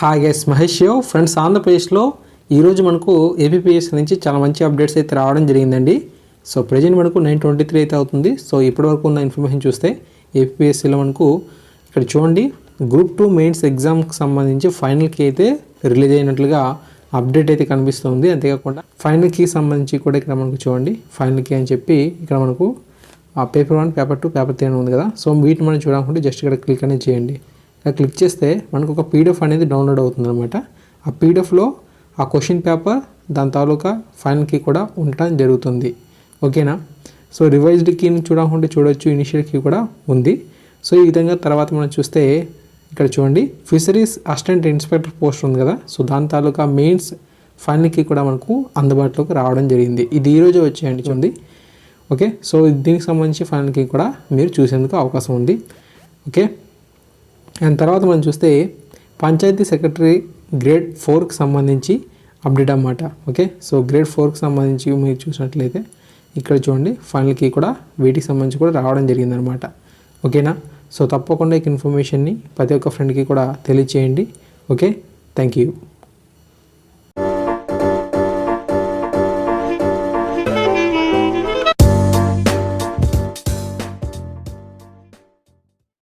Hi guys Mahesh యో friends ఆంధ్రప్రదేశ్లో ఈరోజు మనకు ఏపీపీఎస్సీ నుంచి చాలా మంచి అప్డేట్స్ అయితే రావడం జరిగిందండి. సో ప్రజెంట్ మనకు నైన్ ట్వంటీ త్రీ అయితే అవుతుంది. సో ఇప్పటివరకు ఉన్న ఇన్ఫర్మేషన్ చూస్తే ఏపీఎస్సీలో మనకు ఇక్కడ చూడండి. గ్రూప్ టూ మెయిన్స్ ఎగ్జామ్కి సంబంధించి ఫైనల్కి అయితే రిలీజ్ అయినట్లుగా అప్డేట్ అయితే కనిపిస్తుంది. అంతేకాకుండా ఫైనల్కి సంబంధించి కూడా ఇక్కడ మనకు చూడండి. ఫైనల్కి అని చెప్పి ఇక్కడ మనకు ఆ paper one paper two paper three అని ఉంది కదా. సో వీటిని మనం చూడాలనుకుంటే జస్ట్ ఇక్కడ క్లిక్ అనేది చేయండి. క్లిక్ చేస్తే మనకు ఒక పీడిఎఫ్ అనేది డౌన్లోడ్ అవుతుంది అనమాట ఆ పీడిఎఫ్లో ఆ క్వశ్చన్ పేపర్ దాని తాలూకా ఫైనల్ కీ కూడా ఉండటం జరుగుతుంది. ఓకేనా సో రివైజ్డ్ కీని చూడాలనుకుంటే చూడొచ్చు ఇనిషియల్ కీ కూడా ఉంది. సో ఈ విధంగా తర్వాత మనం చూస్తే ఇక్కడ చూడండి. ఫిషరీస్ అసిస్టెంట్ ఇన్స్పెక్టర్ పోస్ట్ ఉంది కదా? సో దాని తాలూకా మెయిన్స్ ఫైనల్ కీ కూడా మనకు అందుబాటులోకి రావడం జరిగింది. ఇది ఈరోజు వచ్చేయండి చూడండి. ఓకే సో దీనికి సంబంధించి ఫైనల్ కీ కూడా మీరు చూసేందుకు అవకాశం ఉంది. ఓకే అండ్ తర్వాత మనం చూస్తే పంచాయతీ సెక్రటరీ గ్రేడ్ ఫోర్కి సంబంధించి అప్డేట్ అన్నమాట. ఓకే? సో గ్రేడ్ ఫోర్కి సంబంధించి మీరు చూసినట్లయితే ఇక్కడ చూడండి ఫైనల్ కీ కూడా వీటికి సంబంధించి కూడా రావడం జరిగిందనమాట ఓకేనా? సో తప్పకుండా ఈ ఇన్ఫర్మేషన్ని ప్రతి ఒక్క ఫ్రెండ్కి కూడా తెలియచేయండి. ఓకే? Thank you